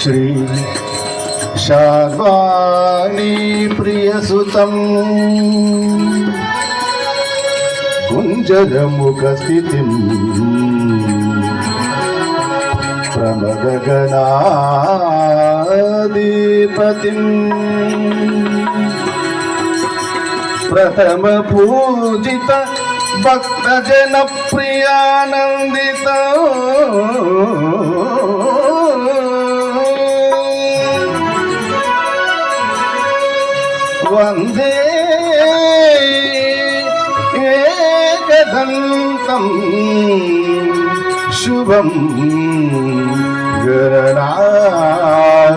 శ్రీ శార్వాణి ప్రియసుతం. కుంజరముఖ స్థితిం ప్రమదగణాధిపతిం ప్రథమ పూజిత వందే ఏకదంతం శుభం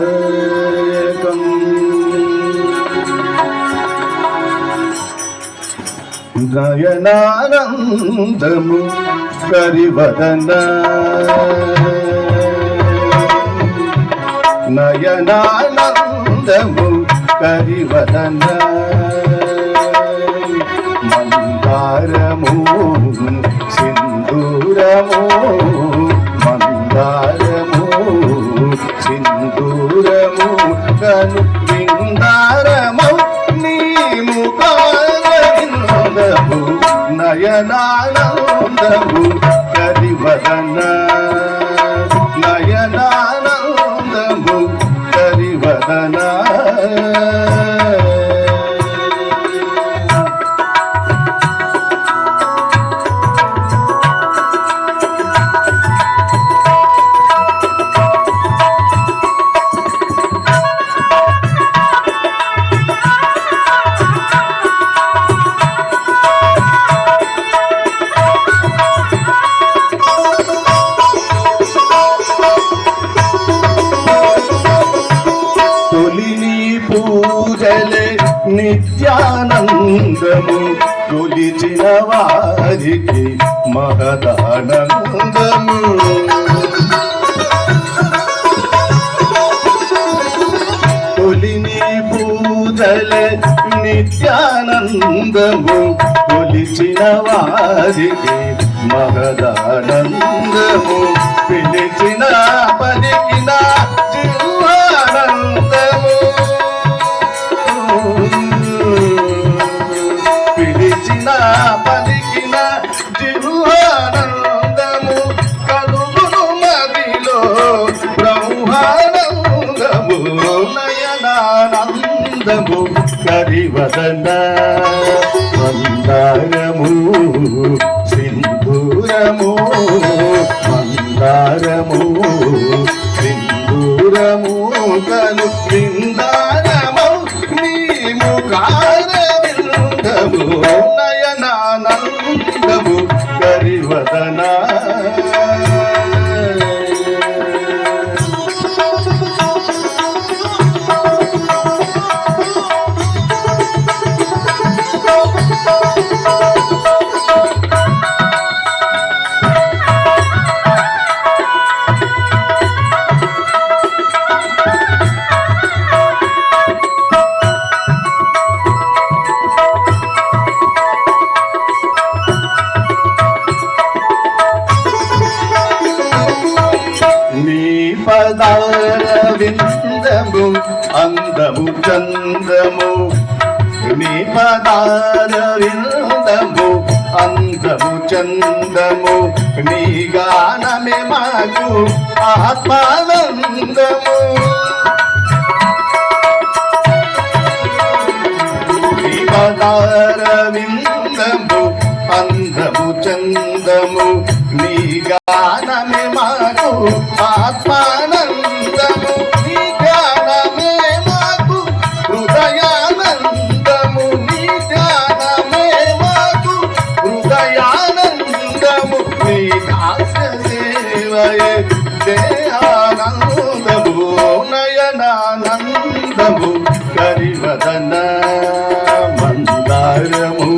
గరణాయకం నయనానందము కరివదన నయనానందము కరివదన. మందారము సింధూరము మందారము సింధూరము కను విందారము నీ ముఖారవిందము నయనానందము కరివదన. కొలిచిన వారికి మహదానందము. కొలిని పూజల నిత్యానందము. కొలిచిన వారికి మహదానందము. పిలిచిన పలికిన ఆనందము కరివదన మందారము సింధూరము మందారము సింధూరము కలు బృందారము నీ ముఖార నయనానందము కరివదనా అందము చందము నీ అందము చందము నీ గానమే మాకు ఆత్మానందము. నీ అందము చందము నీ గానమే మాకు ఆత్మా దేహానందము నయనానందము కరివదన మందారము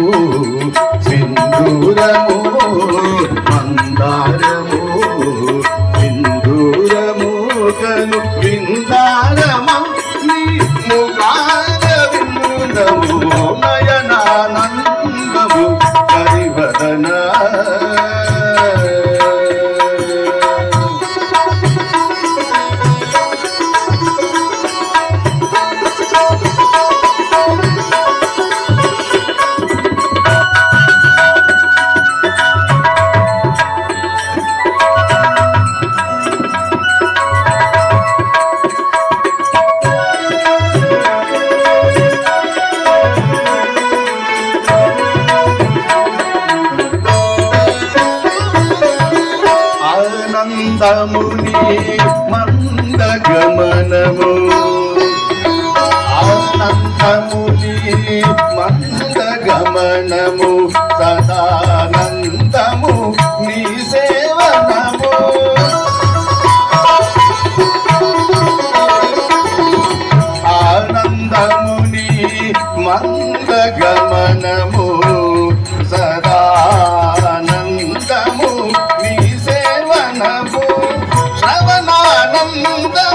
సింధూరము మందారము. సముని మందగమనము. ఆనందముని మందగమనము. సదా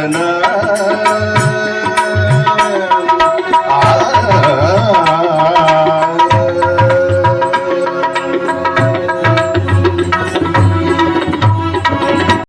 నయనానందము కరివదన